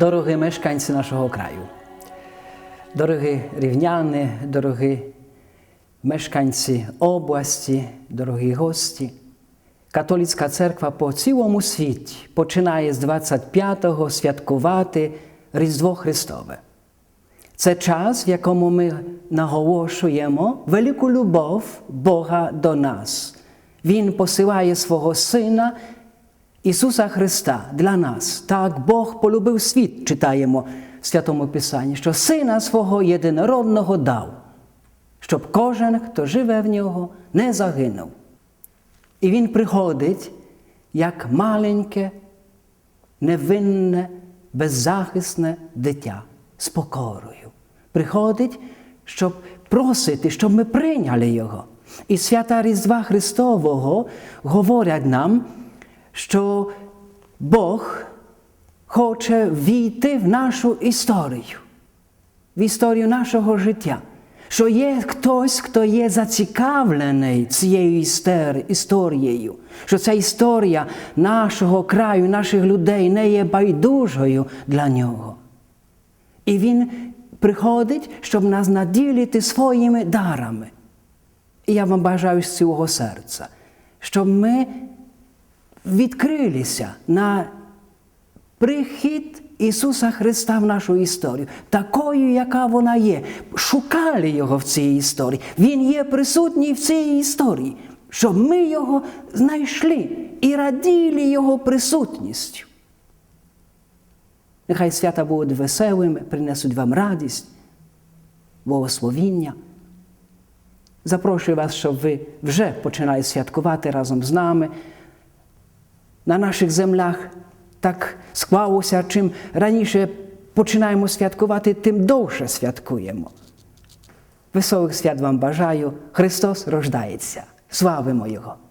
Дорогі мешканці нашого краю, дорогі рівняни, дорогі мешканці області, дорогі гості, католицька церква по цілому світі починає з 25-го святкувати Різдво Христове. Це час, в якому ми наголошуємо велику любов Бога до нас. Він посилає свого Сина Ісуса Христа для нас. Так Бог полюбив світ, читаємо в Святому Писанні, що Сина свого єдинородного дав, щоб кожен, хто живе в нього, не загинув. І Він приходить як маленьке, невинне, беззахисне дитя з покорою. Приходить, щоб просити, щоб ми прийняли Його. І свята Різдва Христового говорять нам, що Бог хоче війти в нашу історію, в історію нашого життя. Що є хтось, хто є зацікавлений цією історією, що ця історія нашого краю, наших людей не є байдужою для нього. І він приходить, щоб нас наділити своїми дарами. І я вам бажаю з цілого серця, щоб ми відкрилися на прихід Ісуса Христа в нашу історію, такою, яка вона є. Шукали Його в цій історії. Він є присутній в цій історії, щоб ми його знайшли і раділи Його присутністю. Нехай свята будуть веселими, принесуть вам радість, благословіння. Запрошую вас, щоб ви вже починали святкувати разом з нами. na naszych zemlach tak skłało się, czym raniejsze poczynajmy świadkowaty, tym dłuższe świadkujemy. Wesołych świat wam bażaju. Chrystus rożdaje się. Sławy mojego.